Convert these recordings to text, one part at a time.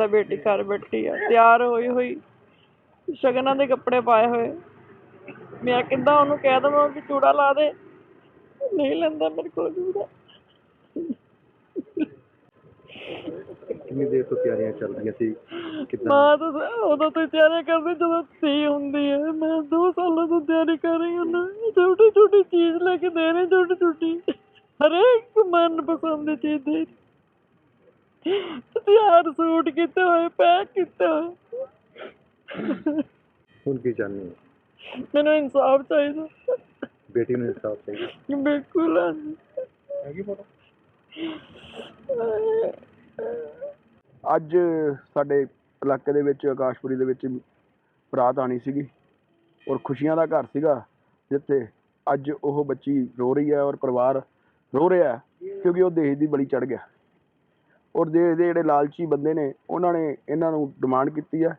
ਤਾਂ ਬੇਟੀ ਘਰ ਬੈਠੀ ਆ ਤਿਆਰ ਹੋਈ ਹੋਈ ਸ਼ਗਨਾਂ ਦੇ ਕੱਪੜੇ ਪਾਏ ਹੋਏ। ਮੈਂ ਕਿੱਦਾਂ ਉਹਨੂੰ ਕਹਿ ਦਵਾਂ ਕਿ ਚੂੜਾ ਲਾ ਦੇ ਨਹੀਂ ਲੈਂਦਾ ਮੇਰੇ ਕੋਲ ਚੂੜਾ। ਕਿੰਨੀ ਦੇਰ ਤੋਂ ਤਿਆਰੀਆਂ ਚੱਲ ਰਹੀਆਂ ਸੀ? ਕਿੱਦਾਂ? ਮਾਂ ਤਾਂ ਸ- ਉਦੋਂ ਤੋਂ ਤਿਆਰੀ ਕਰਦੀ ਜਦੋਂ ਧੀ ਹੁੰਦੀ ਹੈ ਮੈਂ ਦੋ ਸਾਲਾਂ ਤੋਂ ਤਿਆਰੀ ਕਰ ਰਹੀ ਹਾਂ ਨਾ ਛੋਟੀ ਛੋਟੀ ਚੀਜ਼ ਲੈ ਕੇ ਦੇ ਰਹੇ ਛੋਟੀ ਛੋਟੀ ਹਰੇਕ ਮਨ ਪਸੰਦ ਦੀ ਚੀਜ਼ ਦੇ ਤਿਆਰ ਸੂਟ ਕੀਤੇ ਹੋਏ ਪੈਕ ਕੀਤੇ ਹੋਏ। ਹੁਣ ਕੀ ਚਾਹੁੰਦੇ ਹੋ? ਮੈਨੂੰ ਇਨਸਾਫ ਚਾਹੀਦਾ। ਬੇਟੀ ਨੂੰ ਇਨਸਾਫ ਚਾਹੀਦਾ। ਬਿਲਕੁਲ। ਹੈਗੀ ਫੋਟੋ? ਅੱਜ ਸਾਡੇ ਇਲਾਕੇ ਦੇ ਵਿੱਚ ਆਕਾਸ਼ਪੁਰੀ ਦੇ ਵਿੱਚ ਬਰਾਤ ਆਣੀ ਸੀਗੀ ਔਰ ਖੁਸ਼ੀਆਂ ਦਾ ਘਰ ਸੀਗਾ ਜਿੱਥੇ ਅੱਜ ਉਹ ਬੱਚੀ ਰੋ ਰਹੀ ਹੈ ਔਰ ਪਰਿਵਾਰ ਰੋ ਰਿਹਾ ਹੈ ਕਿਉਂਕਿ ਉਹ ਦੇਸ਼ ਦੀ ਬਲੀ ਚੜ ਗਿਆ। ਔਰ ਦੇਸ਼ ਦੇ ਜਿਹੜੇ ਲਾਲਚੀ ਬੰਦੇ ਨੇ ਉਹਨਾਂ ਨੇ ਇਹਨਾਂ ਨੂੰ ਡਿਮਾਂਡ ਕੀਤੀ ਹੈ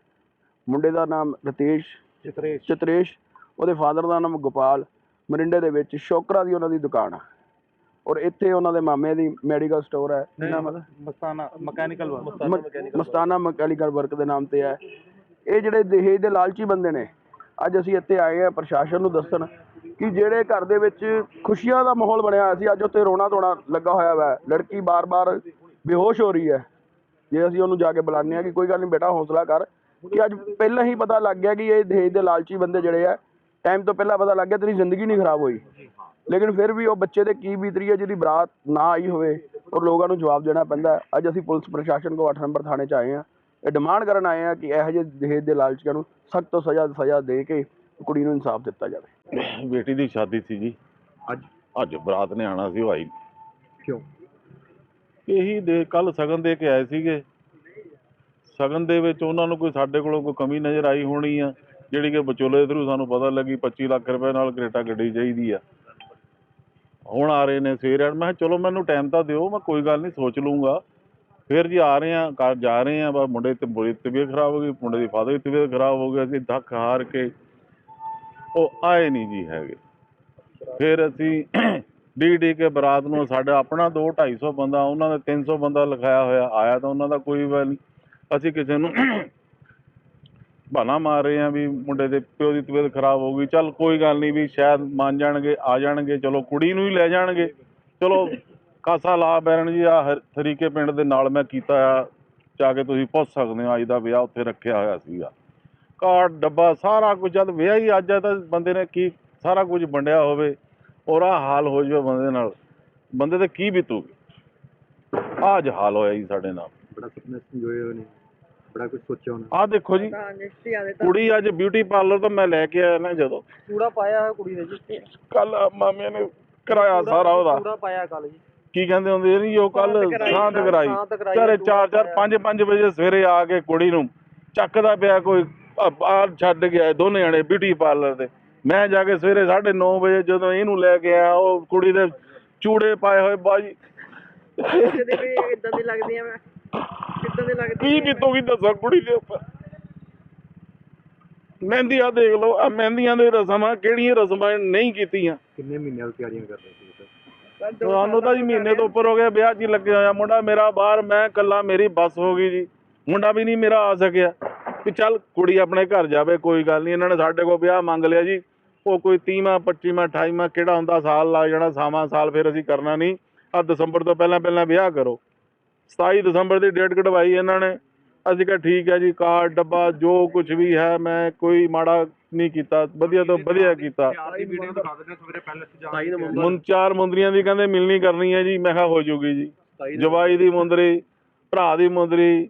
ਮੁੰਡੇ ਦਾ ਨਾਮ ਰਤੇਸ਼ ਚਿਤਰੇਸ਼। ਚਤਰੇਸ਼ ਉਹਦੇ ਫਾਦਰ ਦਾ ਨਾਮ ਗੋਪਾਲ ਮਰਿੰਡੇ ਦੇ ਵਿੱਚ ਸ਼ੋਕਰਾ ਦੀ ਉਹਨਾਂ ਦੀ ਦੁਕਾਨ ਆ। ਔਰ ਇੱਥੇ ਉਹਨਾਂ ਦੇ ਮਾਮੇ ਦੀ ਮੈਡੀਕਲ ਸਟੋਰ ਹੈ ਇਹਨਾਂ ਮਤਲਬ ਮਸਤਾਨਾ ਮਕੈਨੀਕਲ ਮ- ਮਸਤਾਨਾ ਮਕੈਨੀਕਲ ਵਰਕ ਦੇ ਨਾਮ ਤੇ ਹੈ ਇਹ ਜਿਹੜੇ ਦਹੇਜ ਦੇ ਲਾਲਚੀ ਬੰਦੇ ਨੇ ਅੱਜ ਅਸੀਂ ਇੱਥੇ ਆਏ ਆ ਪ੍ਰਸ਼ਾਸਨ ਨੂੰ ਦੱਸਣ ਕਿ ਜਿਹੜੇ ਘਰ ਦੇ ਵਿੱਚ ਖੁਸ਼ੀਆਂ ਦਾ ਮਾਹੌਲ ਬਣਿਆ ਹੋਇਆ ਸੀ ਅੱਜ ਉੱਥੇ ਰੋਣਾ ਧੋਣਾ ਲੱਗਾ ਹੋਇਆ ਵਾ। ਲੜਕੀ ਬਾਰ-ਬਾਰ ਬੇਹੋਸ਼ ਹੋ ਰਹੀ ਹੈ। ਜੇ ਅਸੀਂ ਉਹਨੂੰ ਜਾ ਕੇ ਬੁਲਾਉਂਦੇ ਆ ਕਿ ਕੋਈ ਗੱਲ ਨਹੀਂ ਬੇਟਾ ਹੌਸਲਾ ਕਰ ਕਿ ਅੱਜ ਪਹਿਲਾਂ ਹੀ ਪਤਾ ਲੱਗ ਗਿਆ ਕਿ ਇਹ ਦਹੇਜ ਦੇ ਲਾਲਚੀ ਬੰਦੇ ਜਿਹੜੇ ਆ ਟਾਈਮ ਤੋਂ ਪਹਿਲਾਂ ਪਤਾ ਲੱਗ ਗਿਆ ਤੇਰੀ ਜ਼ਿੰਦਗੀ ਨਹੀਂ ਖਰਾਬ ਹੋਈ। ਲੇਕਿਨ ਫਿਰ ਵੀ ਉਹ ਬੱਚੇ ਦੇ ਕੀ ਬੀਤ ਰਹੀ ਹੈ ਜਿਹਦੀ ਬਰਾਤ ਨਾ ਆਈ ਹੋਵੇ ਔਰ ਲੋਕਾਂ ਨੂੰ ਜਵਾਬ ਦੇਣਾ ਪੈਂਦਾ। ਅੱਜ ਅਸੀਂ ਪੁਲਿਸ ਪ੍ਰਸ਼ਾਸਨ ਕੋ 8 ਨੰਬਰ ਥਾਣੇ 'ਚ ਆਏ ਹਾਂ। ਇਹ ਡਿਮਾਂਡ ਕਰਨ ਆਏ ਹਾਂ ਕਿ ਇਹੋ ਜਿਹੇ ਦਹੇਜ ਦੇ ਲਾਲਚੀਆਂ ਨੂੰ ਸਖਤ ਤੋਂ ਸਜ਼ਾ ਸਜ਼ਾ ਦੇ ਕੇ ਕੁੜੀ ਨੂੰ ਇਨਸਾਫ ਦਿੱਤਾ ਜਾਵੇ। ਬੇਟੀ ਦੀ ਸ਼ਾਦੀ ਸੀ ਜੀ। ਅੱਜ? ਅੱਜ ਬਰਾਤ ਨੇ ਆਣਾ ਸੀ ਉਹ ਆਈ ਕਿਉਂ? ਇਹੀ ਦੇ ਕੱਲ ਸਗਨ ਦੇ ਕੇ ਆਏ ਸੀਗੇ। ਸਗਨ ਦੇ ਵਿੱਚ ਉਹਨਾਂ ਨੂੰ ਕੋਈ ਸਾਡੇ ਕੋਲੋਂ ਕੋਈ ਕਮੀ ਨਜ਼ਰ ਆਈ ਹੋਣੀ ਆ, ਜਿਹੜੀ ਕਿ ਵਿਚੋਲੇ ਥਰੂ ਸਾਨੂੰ ਪਤਾ ਲੱਗੀ 25 ਲੱਖ ਰੁਪਏ ਨਾਲ ਕਰੇਟਾ ਗੱਡੀ ਚਾਹੀਦੀ ਆ। ਹੁਣ ਆ ਰਹੇ ਨੇ ਸਵੇਰੇ ਮੈਂ ਕਿਹਾ, ਚਲੋ ਮੈਨੂੰ ਟਾਈਮ ਤਾਂ ਦਿਓ, ਮੈਂ ਕੋਈ ਗੱਲ ਨਹੀਂ, ਸੋਚ ਲੂੰਗਾ ਫਿਰ ਜੀ ਆ ਰਹੇ ਆ, ਘਰ ਜਾ ਰਹੇ ਆ, ਬਸ ਮੁੰਡੇ ਤੇ ਬੁਰੀ ਤਬੀਅਤ ਖਰਾਬ ਹੋ ਗਈ, ਮੁੰਡੇ ਦੀ ਫਾਦਰ ਦੀ ਤਬੀਅਤ ਖਰਾਬ ਹੋ ਗਈ, ਅਸੀਂ ਧੱਕ ਹਾਰ ਕੇ ਉਹ ਆਏ ਨਹੀਂ ਜੀ ਹੈਗੇ। ਫਿਰ ਅਸੀਂ ਡੀ ਡੀ ਕੇ ਬਰਾਤ ਨੂੰ ਸਾਡਾ ਆਪਣਾ 2 250 ਬੰਦਾ, ਉਹਨਾਂ ਦਾ 300 ਬੰਦਾ ਲਿਖਾਇਆ ਹੋਇਆ, ਆਇਆ ਤਾਂ ਉਹਨਾਂ ਦਾ ਕੋਈ ਵੀ ਨਹੀਂ ਅਸੀਂ ਕਿਸੇ ਨੂੰ ਬਹਾਨਾ ਮਾਰ ਰਹੇ ਆ ਵੀ ਮੁੰਡੇ ਦੇ ਪਿਓ ਦੀ ਤਬੀਅਤ ਖਰਾਬ ਹੋ ਗਈ। ਚੱਲ ਕੋਈ ਗੱਲ ਨਹੀਂ ਵੀ ਸ਼ਾਇਦ ਮੰਨ ਜਾਣਗੇ, ਆ ਜਾਣਗੇ, ਚਲੋ ਕੁੜੀ ਨੂੰ ਹੀ ਲੈ ਜਾਣਗੇ। ਚਲੋ ਕਾਸਾ ਲਾ ਬੈਰਨ ਜੀ ਆ ਤਰੀਕੇ ਪਿੰਡ ਦੇ ਨਾਲ ਮੈਂ ਕੀਤਾ ਆ, ਜਾ ਕੇ ਤੁਸੀਂ ਪੁੱਛ ਸਕਦੇ ਹੋ, ਅੱਜ ਦਾ ਵਿਆਹ ਉੱਥੇ ਰੱਖਿਆ ਹੋਇਆ ਸੀਗਾ। ਕਾਰਡ ਡੱਬਾ, ਸਾਰਾ ਕੁਝ, ਜਦ ਵਿਆਹ ਹੀ ਅੱਜ ਹੈ ਤਾਂ ਬੰਦੇ ਨੇ ਕੀ ਸਾਰਾ ਕੁਝ ਵੰਡਿਆ ਹੋਵੇ। ਔਰ ਆਹ ਹਾਲ ਹੋ ਜਾਵੇ ਬੰਦੇ ਨਾਲ। ਬੰਦੇ ਤੇ ਕੀ ਬੀਤੂਗੀ? ਅੱਜ ਹਾਲ ਹੋਇਆ ਜੀ ਸਾਡੇ ਨਾਲ। ਬੜਾ ਸੁਪਨੇ ਸੰਜੋਏ ਹੋਏ ਨੇ ਬੜਾ ਕੁਝ ਸੋਚਿਆ ਹੋਣਾ ਆਹ ਦੇਖੋ ਜੀ ਕੁੜੀ ਅੱਜ ਬਿਊਟੀ ਪਾਰਲਰ ਤੋਂ ਮੈਂ ਲੈ ਕੇ ਆਇਆ ਨਾ ਜਦੋਂ। ਚੂੜਾ ਪਾਇਆ ਹੋਇਆ ਕੁੜੀ ਨੇ ਜੀ ਕੱਲ ਮਾਮੇ ਨੇ ਕਰਾਇਆ ਸਾਰਾ ਉਹਦਾ। ਚੂੜਾ ਪਾਇਆ ਕੱਲ ਜੀ। ਕੀ ਕਹਿੰਦੇ ਹੁੰਦੇ ਨਹੀਂ ਉਹ ਕੱਲ ਸਾਂਤ ਕਰਾਈ, ਸਾਂਤ ਕਰਾਈ। ਸਾਂਤ ਕਰਾਈ, ਚਾਰੇ ਚੂੜਾ 4 4 5 5 ਵਜੇ ਸਵੇਰੇ ਆ ਕੇ ਕੁੜੀ ਨੂੰ ਚੱਕਦਾ ਪਿਆ ਕੋਈ ਬਾਹਰ ਛੱਡ ਗਿਆ ਦੋਨੇ ਜਣੇ ਬਿਊਟੀ ਪਾਰਲਰ ਦੇ। ਮੈਂ ਜਾ ਕੇ ਸਵੇਰੇ 9:30 ਵਜੇ ਜਦੋਂ ਇਹਨੂੰ ਲੈ ਕੇ ਆਇਆ ਉਹ ਕੁੜੀ ਦੇ ਚੂੜੇ ਪਾਏ ਹੋਏ ਬਾਜੀ। ਕਿਤੇ ਵੀ ਇਦਾਂ ਦੀ ਲੱਗਦੀ ਆ ਮੈਂ। ਕਿੱਦਾਂ ਦੀ ਲੱਗਦੀ ਕੀ ਬੀਤੂਗੀ ਦੱਸੋ ਕੁੜੀ ਦੇ ਉੱਪਰ। ਮਹਿੰਦੀਆਂ ਦੇਖ ਲਓ ਆ ਮਹਿੰਦੀਆਂ ਦੇ ਰਸਮਾਂ ਕਿਹੜੀਆਂ ਰਸਮਾਂ ਨਹੀਂ ਕੀਤੀਆਂ। ਕਿੰਨੇ ਮਹੀਨਿਆਂ ਤੋਂ ਤਿਆਰੀਆਂ ਕਰ ਰਹੇ ਸੀ ਤੁਹਾਨੂੰ ਤਾਂ ਜੀ ਮਹੀਨੇ ਤੋਂ ਉੱਪਰ ਹੋ ਗਿਆ ਵਿਆਹ 'ਚ ਹੀ ਲੱਗਿਆ ਹੋਇਆ ਮੁੰਡਾ ਮੇਰਾ ਬਾਹਰ ਮੈਂ ਇਕੱਲਾ ਮੇਰੀ ਬੱਸ ਹੋ ਗਈ ਜੀ। ਮੁੰਡਾ ਵੀ ਨਹੀਂ ਮੇਰਾ ਆ ਸਕਿਆ। ਵੀ ਚੱਲ ਕੁੜੀ ਆਪਣੇ ਘਰ ਜਾਵੇ ਕੋਈ ਗੱਲ ਨਹੀਂ ਇਹਨਾਂ ਨੇ ਸਾਡੇ ਕੋਲ ਵਿਆਹ ਮੰਗ ਲਿਆ ਜੀ। ਉਹ ਕੋਈ 30ਵਾਂ 25ਵਾਂ 28ਵਾਂ ਕਿਹੜਾ ਹੁੰਦਾ ਸਾਲ ਲੱਗ ਜਾਣਾ ਸਾਵਾਂ ਸਾਲ ਫਿਰ ਅਸੀਂ ਕਰਨਾ ਨਹੀਂ। ਆ ਦਸੰਬਰ ਤੋਂ ਪਹਿਲਾਂ ਪਹਿਲਾਂ ਵਿਆਹ ਕਰੋ। 27 ਦਸੰਬਰ ਦੀ ਡੇਟ ਕਢਵਾਈ ਇਹਨਾਂ ਨੇ। ਅਸੀਂ ਕਿਹਾ ਠੀਕ ਹੈ ਜੀ ਕਾਰਡ ਡੱਬਾ ਜੋ ਕੁਝ ਵੀ ਹੈ ਮੈਂ ਕੋਈ ਮਾੜਾ ਨਹੀਂ ਕੀਤਾ। ਵਧੀਆ ਤੋਂ ਵਧੀਆ ਕੀਤਾ। ਮੁੰ ਚਾਰ ਮੁੰਦਰੀਆਂ ਦੀ ਕਹਿੰਦੇ ਮਿਲਣੀ ਕਰਨੀ ਹੈ ਜੀ ਮੈਂ ਕਿਹਾ ਹੋ ਜੂਗੀ ਜੀ। ਜਵਾਈ ਦੀ ਮੁੰਦਰੀ ਭਰਾ ਦੀ ਮੁੰਦਰੀ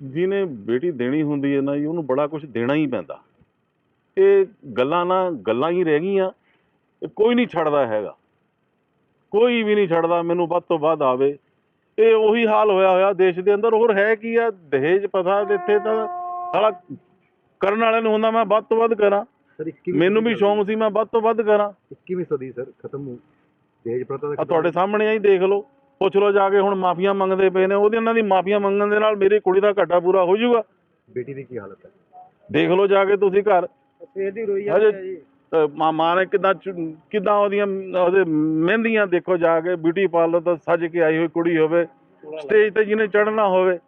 ਜਿਹਨੇ ਬੇਟੀ ਦੇਣੀ ਹੁੰਦੀ ਹੈ ਨਾ ਜੀ ਉਹਨੂੰ ਬੜਾ ਕੁਝ ਦੇਣਾ ਹੀ ਪੈਂਦਾ। ਇਹ ਗੱਲਾਂ ਨਾ ਗੱਲਾਂ ਹੀ ਰਹਿ ਗਈਆਂ ਕੋਈ ਨਹੀਂ ਛੱਡਦਾ ਹੈਗਾ। ਕੋਈ ਵੀ ਨਹੀਂ ਛੱਡਦਾ ਮੈਨੂੰ ਵੱਧ ਤੋਂ ਵੱਧ ਆਵੇ। ਇਹ ਉਹੀ ਹਾਲ ਹੋਇਆ ਹੋਇਆ ਦੇਸ਼ ਦੇ ਅੰਦਰ ਹੋਰ ਹੈ ਕੀ ਆ ਦਹੇਜ ਪਤਾ ਇੱਥੇ ਤਾਂ ਸਾਲਾ ਕਰਨ ਵਾਲੇ ਨੂੰ ਹੁੰਦਾ ਮੈਂ ਵੱਧ ਤੋਂ ਵੱਧ ਕਰਾਂ। ਸਰ 21ਵੀਂ ਮੈਨੂੰ ਵੀ ਸ਼ੌਂਕ ਸੀ ਮੈਂ ਵੱਧ ਤੋਂ ਵੱਧ ਕਰਾਂ। 21ਵੀਂ ਸਦੀ ਸਰ ਖਤਮ ਹੋ ਦਹੇਜ ਪ੍ਰਥਾ ਤੁਹਾਡੇ ਸਾਹਮਣੇ ਆਈ ਦੇਖ ਲਓ। ਪੁੱਛ ਲਓ ਜਾ ਕੇ ਹੁਣ ਮਾਫੀਆ ਮੰਗਦੇ ਪਏ ਨੇ ਉਹਦੇ ਉਹਨਾਂ ਦੀ ਮਾਫੀਆ ਮੰਗਣ ਦੇ ਨਾਲ ਮੇਰੀ ਕੁੜੀ ਦਾ ਘਾਟਾ ਪੂਰਾ ਹੋ ਜਾਊਗਾ। ਬੇਟੀ ਦੀ ਕੀ ਹਾਲਤ ਹੈ? ਦੇਖ ਲਓ ਜਾ ਕੇ ਤੁਸੀਂ ਘਰ। ਸਵੇਰ ਦੀ ਰੋਈ ਹਜੇ ਅ, ਮਾਂ ਮਾਂ ਨੇ ਕਿਦਾਂ ਕਿਦਾਂ ਉਹਦੀਆਂ ਉਹਦੇ ਮਹਿੰਦੀਆਂ ਦੇਖੋ ਜਾ ਕੇ ਬਿਊਟੀ ਪਾਰਲਰ ਤੋਂ ਸੱਜ ਕੇ ਆਈ ਹੋਈ ਕੁੜੀ ਹੋਵੇ ਸਟੇਜ ਤੇ ਜਿਹਨੇ ਚੜ੍ਹਨਾ ਹੋਵੇ।